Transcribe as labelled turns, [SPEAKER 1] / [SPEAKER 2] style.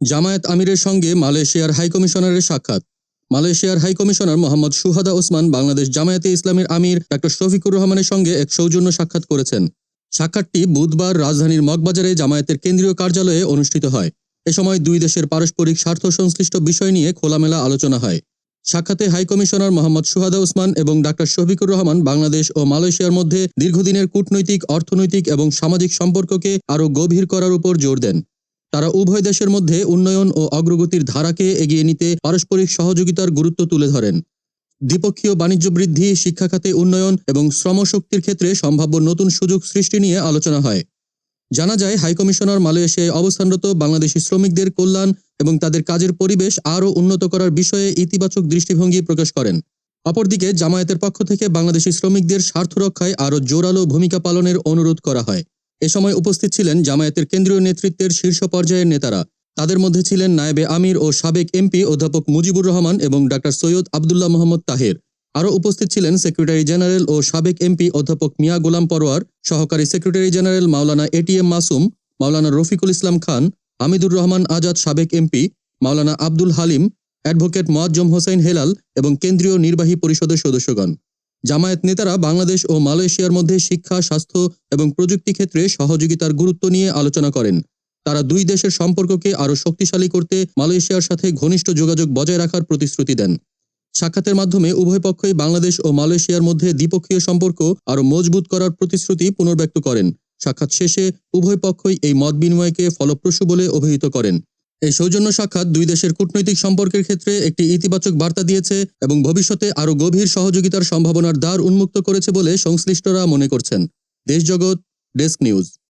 [SPEAKER 1] জামায়াত আমিরের সঙ্গে মালয়েশিয়ার হাইকমিশনারের সাক্ষাৎ। মালয়েশিয়ার হাইকমিশনার মোহাম্মদ সুহাদা ওসমান বাংলাদেশ জামায়াতে ইসলামের আমির ডক্টর শফিকুর রহমানের সঙ্গে এক সৌজন্য সাক্ষাৎ করেছেন। সাক্ষাৎটি বুধবার রাজধানীর মগবাজারে জামায়াতের কেন্দ্রীয় কার্যালয়ে অনুষ্ঠিত হয়। এ সময় দুই দেশের পারস্পরিক স্বার্থ সংশ্লিষ্ট বিষয় নিয়ে খোলামেলা আলোচনা হয়। সাক্ষাতে হাইকমিশনার মোহাম্মদ সুহাদা ওসমান এবং ডাক্তার শফিকুর রহমান বাংলাদেশ ও মালয়েশিয়ার মধ্যে দীর্ঘদিনের কূটনৈতিক, অর্থনৈতিক এবং সামাজিক সম্পর্ককে আরও গভীর করার উপর জোর দেন। তারা উভয় দেশের মধ্যে উন্নয়ন ও অগ্রগতির ধারাকে এগিয়ে নিতে পারস্পরিক সহযোগিতার গুরুত্ব তুলে ধরেন। দ্বিপক্ষীয় বাণিজ্য বৃদ্ধি, শিক্ষা খাতে উন্নয়ন এবং শ্রমশক্তির ক্ষেত্রে সম্ভাব্য নতুন সুযোগ সৃষ্টি নিয়ে আলোচনা হয়। জানা যায় হাইকমিশনার মালয়েশিয়ায় অবস্থানরত বাংলাদেশি শ্রমিকদের কল্যাণ এবং তাদের কাজের পরিবেশ আরও উন্নত করার বিষয়ে ইতিবাচক দৃষ্টিভঙ্গি প্রকাশ করেন। অপরদিকে, জামায়াতের পক্ষ থেকে বাংলাদেশি শ্রমিকদের স্বার্থ রক্ষায় আরও জোরালো ভূমিকা পালনের অনুরোধ করা হয়। এ সময় উপস্থিত ছিলেন জামায়াতের কেন্দ্রীয় নেতৃত্বের শীর্ষ পর্যায়ের নেতারা। তাদের মধ্যে ছিলেন নায়েবে আমির ও সাবেক এমপি অধ্যাপক মুজিবুর রহমান এবং ডাক্তার সৈয়দ আবদুল্লাহ মোহাম্মদ তাহের। আরও উপস্থিত ছিলেন সেক্রেটারি জেনারেল ও সাবেক এমপি অধ্যাপক মিয়া গোলাম পরোয়ার, সহকারী secretary general Maulana ATM Masum, Maulana Rafiqul Islam Khan, Hamidur Rahman Azad সাবেক এমপি, মাওলানা আব্দুল হালিম, অ্যাডভোকেট মোয়াজ্জম হোসেন হেলাল এবং কেন্দ্রীয় নির্বাহী পরিষদের সদস্যগণ। জামায়াত নেতারা বাংলাদেশ ও মালয়েশিয়ার মধ্যে শিক্ষা, স্বাস্থ্য এবং প্রযুক্তি ক্ষেত্রে সহযোগিতার গুরুত্ব নিয়ে আলোচনা করেন। তারা দুই দেশের সম্পর্ককে আরও শক্তিশালী করতে মালয়েশিয়ার সাথে ঘনিষ্ঠ যোগাযোগ বজায় রাখার প্রতিশ্রুতি দেন। সাক্ষাতের মাধ্যমে উভয় পক্ষই বাংলাদেশ ও মালয়েশিয়ার মধ্যে দ্বিপক্ষীয় সম্পর্ক আরও মজবুত করার প্রতিশ্রুতি পুনর্ব্যক্ত করেন। সাক্ষাৎ শেষে উভয় পক্ষই এই মত বিনিময়কে ফলপ্রসূ বলে অভিহিত করেন। এই সৌজন্য সাক্ষাৎ দুই দেশের কূটনৈতিক সম্পর্কের ক্ষেত্রে একটি ইতিবাচক বার্তা দিয়েছে এবং ভবিষ্যতে আরও গভীর সহযোগিতার সম্ভাবনার দ্বার উন্মুক্ত করেছে বলে সংশ্লিষ্টরা মনে করছেন। Deshjagat desk news.